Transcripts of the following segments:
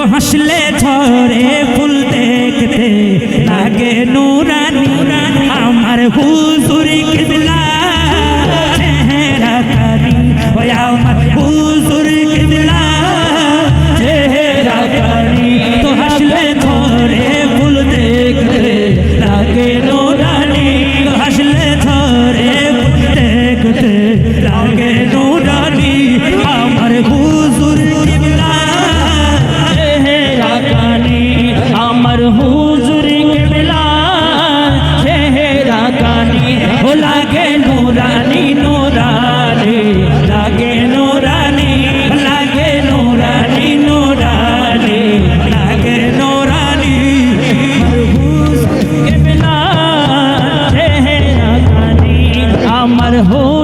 তো হাসলে ঝরে ফুল দেখতে লাগে নুরানি। আমার হুজুরি কিবলা, চেহারা কারি ওয়া আমার হুজুরি কিবলা, চেহারা কারি তো হাসলে ঝরে ফুল দেখতে লাগে নুরানি। হাসলে ঝরে ফুল দেখতে লাগে हो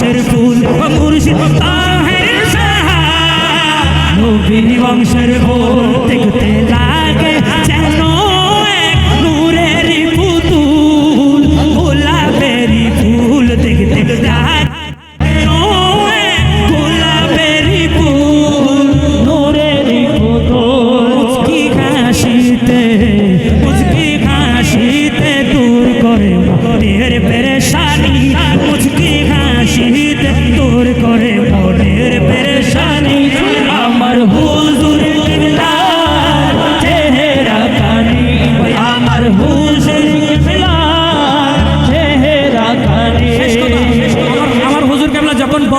বংশের ফুল মুর্শিদ তাহের সাহা। নবী বংশের ফুল দেখতে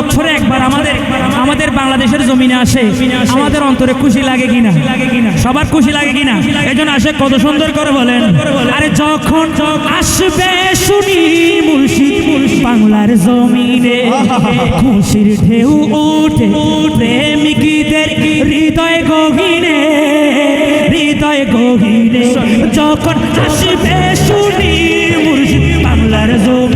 বছরে একবার আমাদের আমাদের বাংলাদেশের জমিনে আসে। আমাদের অন্তরে খুশি লাগে কিনা? সবার খুশি লাগে কিনা? এজন আসে, কত সুন্দর করে বলেন। আরে যখন আসবে শুনি মুর্শিদ, বাংলার জমিনে খুশির ঢেউ উঠে, প্রেমিকদের হৃদয় গভীরে হৃদয় গভীরে যখন আসবে শুনি মুর্শিদ, বাংলার জমি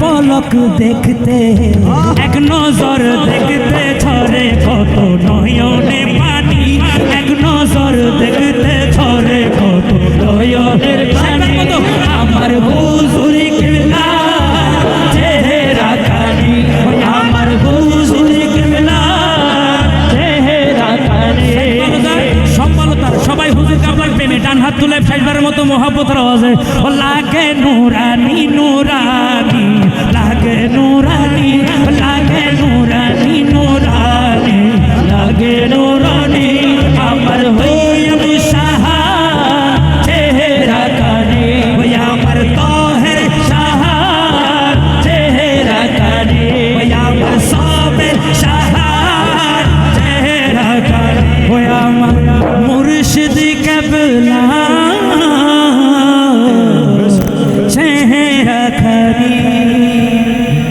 পলক দেখতে এক নজর